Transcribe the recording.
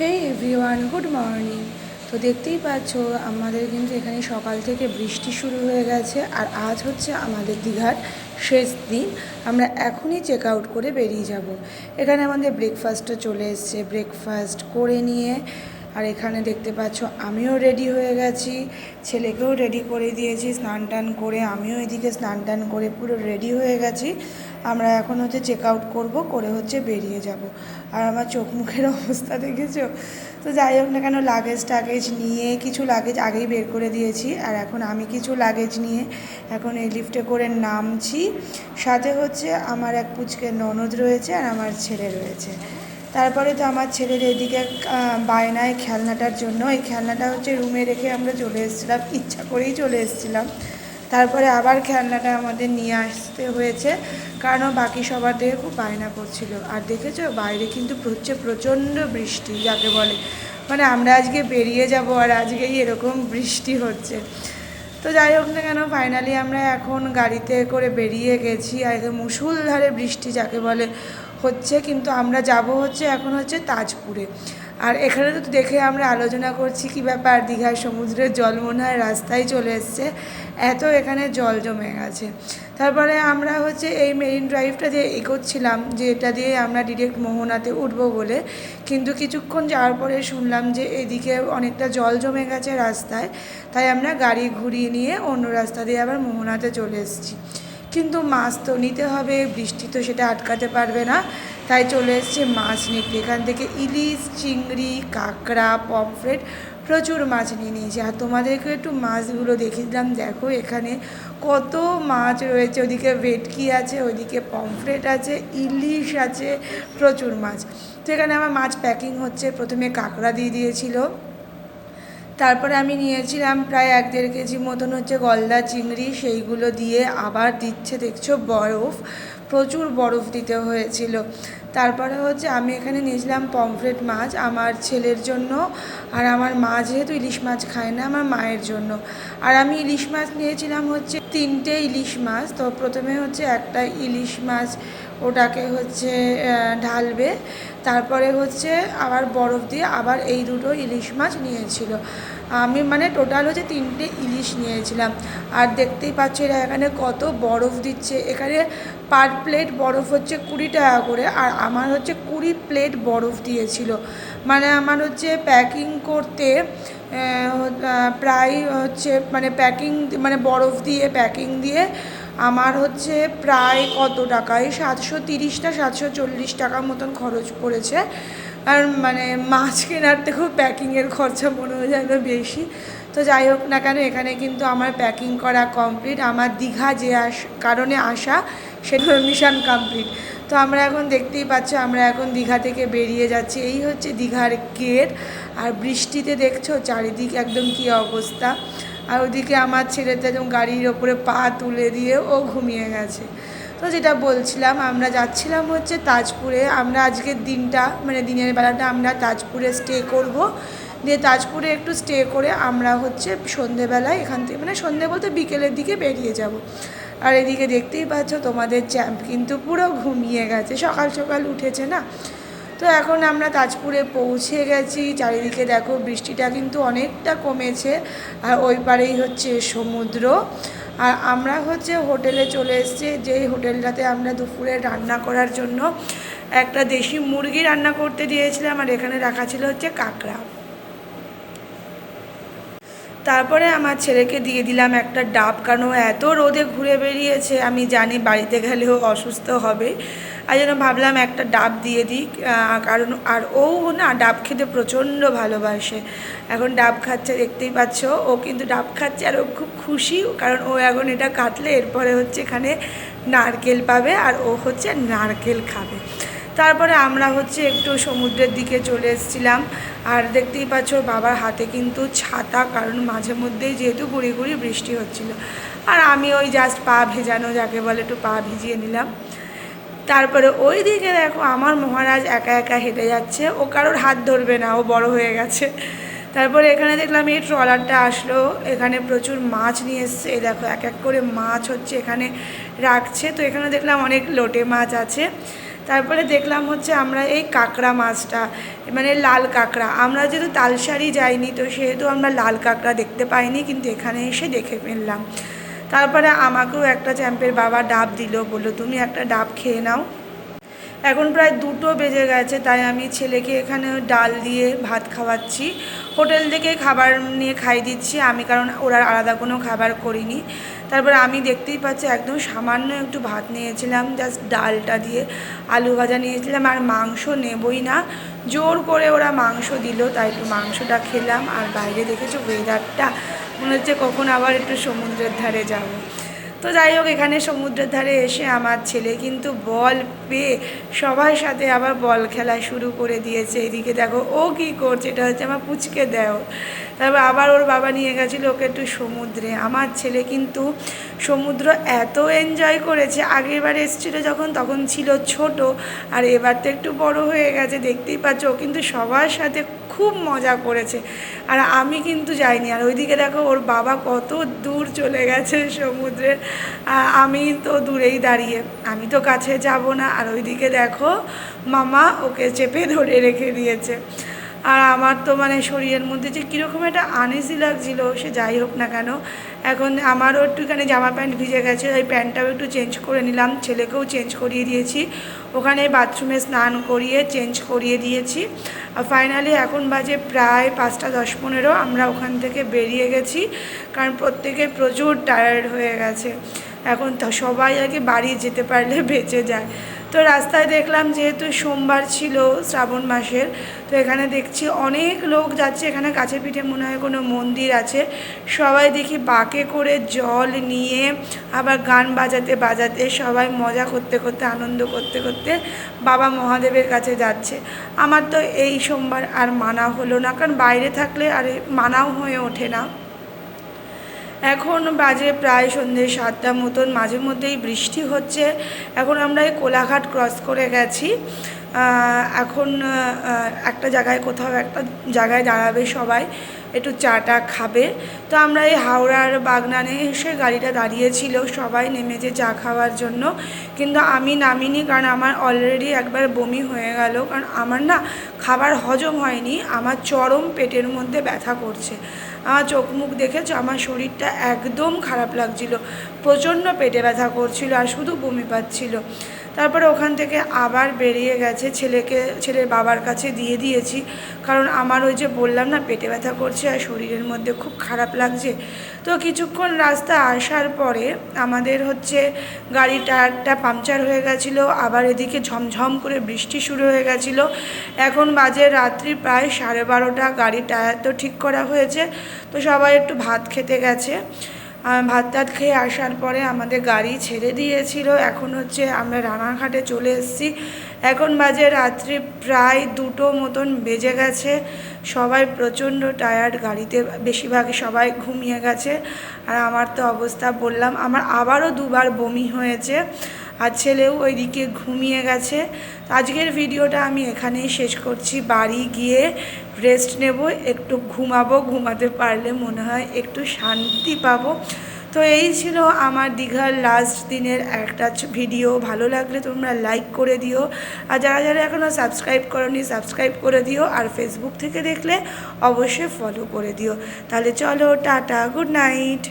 হে everyone good morning তো দেখতেই পাচ্ছ, আমাদের কিন্তু এখানে সকাল থেকে বৃষ্টি শুরু হয়ে গেছে আর আজ হচ্ছে আমাদের দীঘার শেষ দিন। আমরা এখনই চেক আউট করে বেরিয়ে যাব। এখানে আমাদের ব্রেকফাস্টও চলে এসছে। ব্রেকফাস্ট করে নিয়ে আর এখানে দেখতে পাচ্ছ, আমিও রেডি হয়ে গেছি। ছেলেকেও রেডি করে দিয়েছি, স্নান টান করে আমিও এদিকে স্নান টান করে পুরো রেডি হয়ে গেছি। আমরা এখন হচ্ছে চেক আউট করব, করে হচ্ছে বেরিয়ে যাব। আর আমার চোখ মুখের অবস্থা দেখেছ? তো যাই হোক না কেন লাগেজ টাগেজ নিয়ে কিছু লাগেজ আগেই বের করে দিয়েছি। আর এখন আমি কিছু লাগেজ নিয়ে এখন এই লিফটে করে নামছি। সাথে হচ্ছে আমার এক পুচকে ননদ রয়েছে আর আমার ছেলে রয়েছে। তারপরে তো আমার ছেলের এদিকে বায়নায় খেলনাটার জন্য। এই খেলনাটা হচ্ছে রুমে রেখে আমরা চলে এসেছিলাম, ইচ্ছা করেই চলে এসেছিলাম। তারপরে আবার খেলনাটা আমাদের নিয়ে আসতে হয়েছে। কারণ বাকি সবার দেখে খুব বায়না করছিল। আর দেখেছ? বাইরে কিন্তু হচ্ছে প্রচণ্ড বৃষ্টি, যাকে বলে। মানে আমরা আজকে বেরিয়ে যাব আর আজকেই এরকম বৃষ্টি হচ্ছে। তো যাই হোক না কেন ফাইনালি আমরা এখন গাড়িতে করে বেরিয়ে গেছি। আর একদম মুসুলধারে বৃষ্টি, যাকে বলে, হচ্ছে। কিন্তু আমরা যাব হচ্ছে এখন হচ্ছে তাজপুরে। আর এখানে তো দেখে আমরা আলোচনা করছি কি ব্যাপার? দীঘার সমুদ্রের জল মনে হয় রাস্তায় চলে এসছে। এত এখানে জল জমে গেছে। তারপরে আমরা হচ্ছে এই মেরিন ড্রাইভটা দিয়ে এগোচ্ছিলাম যে এটা দিয়ে আমরা ডিরেক্ট মোহনাতে উঠবো বলে, কিন্তু কিছুক্ষণ যাওয়ার পরে শুনলাম যে এদিকে অনেকটা জল জমে গেছে রাস্তায়, তাই আমরা গাড়ি ঘুরিয়ে নিয়ে অন্য রাস্তা দিয়ে আবার মোহনাতে চলে এসেছি। কিন্তু মাছ তো নিতে হবে, বৃষ্টি তো সেটা আটকাতে পারবে না। তাই চলে এসছে মাছ নিতে। এখান থেকে ইলিশ, চিংড়ি, কাঁকড়া, পমফ্রেট প্রচুর মাছ নিয়ে নিয়েছি। আর তোমাদেরকে একটু মাছগুলো দেখিয়ে দিলাম। দেখো, এখানে কত মাছ রয়েছে। ওদিকে ভেটকি আছে ওইদিকে পমফ্রেট আছে, ইলিশ আছে, প্রচুর মাছ। তো এখানে আমার মাছ প্যাকিং হচ্ছে। প্রথমে কাঁকড়া দিয়ে দিয়েছিল। তারপরে আমি নিয়েছিলাম প্রায় এক দেড় কেজি মতন হচ্ছে গলদা চিংড়ি, সেইগুলো দিয়ে আবার দিচ্ছে, দেখছ, বরফ। প্রচুর বরফ দিতে হয়েছিল। তারপরে হচ্ছে আমি এখানে নিয়েছিলাম পমফ্রেট মাছ আমার ছেলের জন্য আর আমার মা যেহেতু ইলিশ মাছ খায় না, আমার মায়ের জন্য। আর আমি ইলিশ মাছ নিয়েছিলাম হচ্ছে তিনটে ইলিশ মাছ, তো প্রথমে হচ্ছে একটা ইলিশ মাছ ওটাকে হচ্ছে ঢালবে। তারপরে হচ্ছে আবার বরফ দিয়ে আবার এই দুটো ইলিশ মাছ নিয়েছিল। আমি মানে টোটাল হচ্ছে তিনটে ইলিশ নিয়েছিলাম। আর দেখতেই পাচ্ছ এরা এখানে কত বরফ দিচ্ছে। এখানে পার প্লেট বরফ হচ্ছে কুড়ি টাকা করে, আর আমার হচ্ছে কুড়ি প্লেট বরফ দিয়েছিল। মানে আমার হচ্ছে প্যাকিং করতে প্রায় হচ্ছে মানে প্যাকিং মানে বরফ দিয়ে প্যাকিং দিয়ে আমার হচ্ছে প্রায় কত টাকায়? সাতশো তিরিশটা, সাতশো চল্লিশ টাকা মতন খরচ পড়েছে। আর মানে মাছ কেনার থেকেও প্যাকিংয়ের খরচা মনে হয় যেন বেশি। তো যাই হোক না কেন, এখানে কিন্তু আমার প্যাকিং করা কমপ্লিট। আমার দীঘা যে আস, কারণে আসা সেটা মিশন কমপ্লিট। তো আমরা এখন দেখতেই পাচ্ছি, আমরা এখন দীঘা থেকে বেরিয়ে যাচ্ছি। এই হচ্ছে দীঘার গেট। আর বৃষ্টিতে দেখছ, চারিদিক একদম কী অবস্থা। আর ওদিকে আমার ছেলেটা যেমন গাড়ির ওপরে পা তুলে দিয়ে ও ঘুমিয়ে গেছে। তো যেটা বলছিলাম, আমরা যাচ্ছিলাম হচ্ছে তাজপুরে। আমরা আজকের দিনটা মানে দিনের বেলাটা আমরা তাজপুরে স্টে করব। দিয়ে তাজপুরে একটু স্টে করে আমরা হচ্ছে সন্ধেবেলায় এখান থেকে মানে সন্ধে বলতে বিকেলের দিকে বেরিয়ে যাব। আর এদিকে দেখতেই পাচ্ছ তোমাদের চ্যাম্প কিন্তু পুরো ঘুমিয়ে গেছে। সকাল সকাল উঠেছে না। তো এখন আমরা তাজপুরে পৌঁছে গেছি। চারিদিকে দেখো বৃষ্টিটা কিন্তু অনেকটা কমেছে। আর ওই পারেই হচ্ছে সমুদ্র। আর আমরা হচ্ছে হোটেলে চলে এসেছি। যেই হোটেলটাতে আমরা দুপুরে রান্না করার জন্য একটা দেশি মুরগি রান্না করতে দিয়েছিলাম। আর এখানে রাখা ছিল হচ্ছে কাঁকড়া। তারপরে আমার ছেলেকে দিয়ে দিলাম একটা ডাব, কারণ ও এত রোদে ঘুরে বেরিয়েছে আমি জানি বাড়িতে গেলেও অসুস্থ হবে। আর জন্য ভাবলাম একটা ডাব দিয়ে দিই কারণ আর ও না ডাব খেতে প্রচণ্ড ভালোবাসে। এখন ডাব খাচ্ছে, দেখতেই পাচ্ছ, ও কিন্তু ডাব খাচ্ছে আর ও খুব খুশি, কারণ ও এখন এটা কাটলে এরপরে হচ্ছে এখানে নারকেল পাবে আর ও হচ্ছে নারকেল খাবে। তারপরে আমরা হচ্ছে একটু সমুদ্রের দিকে চলে এসেছিলাম। আর দেখতেই পাচ্ছ বাবার হাতে কিন্তু ছাতা, কারণ মাঝে মধ্যেই যেহেতু গুড়ি গুড়ি বৃষ্টি হচ্ছিল। আর আমি ওই জাস্ট পা ভেজানো, যাকে বলে একটু পা ভিজিয়ে নিলাম। তারপরে ওই দিকে দেখো আমার মহারাজ একা একা হেঁটে যাচ্ছে। ও কারোর হাত ধরবে না, ও বড় হয়ে গেছে। তারপরে এখানে দেখলাম এই ট্রলারটা আসলো। এখানে প্রচুর মাছ নিয়ে এসছে। এই দেখো, এক এক করে মাছ হচ্ছে এখানে রাখছে। তো এখানে দেখলাম অনেক লোটে মাছ আছে। তারপরে দেখলাম হচ্ছে আমরা এই কাঁকড়া মাছটা মানে লাল কাঁকড়া। আমরা যেহেতু তালসারি যাইনি, তো সেহেতু আমরা লাল কাঁকড়া দেখতে পাইনি, কিন্তু এখানে এসে দেখে ফেললাম। তারপরে আমাকেও একটা চ্যাম্পের বাবা ডাব দিল, বলল, তুমি একটা ডাব খেয়ে নাও। এখন প্রায় দুটো বেজে গেছে, তাই আমি ছেলেকে এখানে ডাল দিয়ে ভাত খাওয়াচ্ছি। হোটেল থেকে খাবার নিয়ে খাই দিচ্ছি আমি, কারণ ওরা আলাদা কোনো খাবার করিনি। তারপরে আমি দেখতেই পাচ্ছি একদম সামান্য একটু ভাত নিয়েছিলাম, জাস্ট ডালটা দিয়ে আলু ভাজা নিয়েছিলাম আর মাংস নেবই না। জোর করে ওরা মাংস দিল, তাই একটু মাংসটা খেলাম। আর বাইরে দেখেছ ওয়েদারটা মনে হচ্ছে কখন আবার একটু সমুদ্রের ধারে যাব। তো যাই হোক, এখানে সমুদ্রের ধারে এসে আমার ছেলে কিন্তু বল পেয়ে সবার সাথে আবার বল খেলা শুরু করে দিয়েছে। এদিকে দেখো, ও কি করছে? এটা হচ্ছে আমার পুচকে দেও। তারপর আবার ওর বাবা নিয়ে গেছিল ওকে একটু সমুদ্রে। আমার ছেলে কিন্তু সমুদ্র এত এনজয় করেছে। আগের বার এসেছিল যখন, তখন ছিল ছোট। আর এবার তো একটু বড় হয়ে গেছে, দেখতেই পাচ্ছ। ও কিন্তু সবার সাথে খুব মজা করেছে। আর আমি কিন্তু যাইনি। আর ওইদিকে দেখো ওর বাবা কত দূর চলে গেছে সমুদ্রের। আমি তো দূরেই দাঁড়িয়ে। আমি তো কাছে যাব না। আর ওইদিকে দেখো মামা ওকে চেপে ধরে রেখে দিয়েছে। আর আমার তো মানে শরীরের মধ্যে যে কীরকম একটা আনইজি লাগছিল, সে যাই হোক না কেন। এখন আমারও একটুখানি জামা প্যান্ট ভিজে গেছে ওই প্যান্টটাও একটু চেঞ্জ করে নিলাম, ছেলেকেও চেঞ্জ করিয়ে দিয়েছি। ওখানে বাথরুমে স্নান করিয়ে চেঞ্জ করিয়ে দিয়েছি। আর ফাইনালি এখন বাজে প্রায় পাঁচটা দশ পনেরো, আমরা ওখান থেকে বেরিয়ে গেছি, কারণ প্রত্যেকে প্রচুর টায়ার্ড হয়ে গেছে। এখন সবাই আগে বাড়ি যেতে পারলে বেঁচে যায়। তো রাস্তায় দেখলাম যেহেতু সোমবার ছিল শ্রাবণ মাসের, তো এখানে দেখছি অনেক লোক যাচ্ছে। এখানে কাছে পিঠে মনে হয় কোনো মন্দির আছে। সবাই দেখি বাঁকে করে জল নিয়ে আবার গান বাজাতে বাজাতে সবাই মজা করতে করতে, আনন্দ করতে করতে বাবা মহাদেবের কাছে যাচ্ছে। আমার তো এই সোমবার আর মানা হলো না, কারণ বাইরে থাকলে আর মানাও হয়ে ওঠে না। এখন বাজে প্রায় সন্ধ্যে সাতটা মতন, মাঝে মধ্যেই বৃষ্টি হচ্ছে। এখন আমরা এই কোলাঘাট ক্রস করে গেছি। এখন একটা জায়গায় কোথাও একটা জায়গায় দাঁড়াবে সবাই, একটু চাটা খাবে। তো আমরা এই হাওড়ার বাগনানে এসে গাড়িটা দাঁড়িয়েছিল, সবাই নেমেছে চা খাওয়ার জন্য। কিন্তু আমি নামিনি কারণ আমার অলরেডি একবার বমি হয়ে গেল। কারণ আমার না খাবার হজম হয়নি, আমার চরম পেটের মধ্যে ব্যথা করছে। আমার চোখ মুখ দেখেছ? আমার শরীরটা একদম খারাপ লাগছিল। প্রচণ্ড পেটে ব্যথা করছিল আর শুধু বমি পাচ্ছিল। তারপরে ওখান থেকে আবার বেরিয়ে গেছে, ছেলেকে, ছেলের বাবার কাছে দিয়ে দিয়েছি। কারণ আমার ওই যে বললাম না, পেটে ব্যথা করছে আর শরীরের মধ্যে খুব খারাপ লাগছে। তো কিছুক্ষণ রাস্তা আসার পরে আমাদের হচ্ছে গাড়ি টায়ারটা পাংচার হয়ে গেছিল, আবার এদিকে ঝমঝম করে বৃষ্টি শুরু হয়ে গেছিল। এখন বাজে রাত্রি প্রায় সাড়ে বারোটা গাড়ি টায়ার তো ঠিক করা হয়েছে। তো সবাই একটু ভাত খেতে গেছে। ভাত টাত খেয়ে আসার পরে আমাদের গাড়ি ছেড়ে দিয়েছিল। এখন হচ্ছে আমরা রানাঘাটে চলে এসেছি। এখন বাজে রাত্রি প্রায় দুটো মতন বেজে গেছে। সবাই প্রচণ্ড টায়ার্ড গাড়িতে বেশিরভাগই সবাই ঘুমিয়ে গেছে। আর আমার তো অবস্থা বললাম, আমার আবারও দুবার বমি হয়েছে। আর ছেলেও ওইদিকে ঘুমিয়ে গেছে। আজকের ভিডিওটা আমি এখানেই শেষ করছি। বাড়ি গিয়ে রেস্ট নেব, একটু ঘুমাবো, ঘুমাতে পারলে মনে হয় একটু শান্তি পাবো। তো এই ছিল আমার দীঘার লাস্ট দিনের একটা ভিডিও ভালো লাগলে তোমরা লাইক করে দিও। আর যারা যারা এখনও সাবস্ক্রাইব করনি সাবস্ক্রাইব করে দিও। আর ফেসবুক থেকে দেখলে অবশ্যই ফলো করে দিও। তাহলে চলো, টাটা গুড নাইট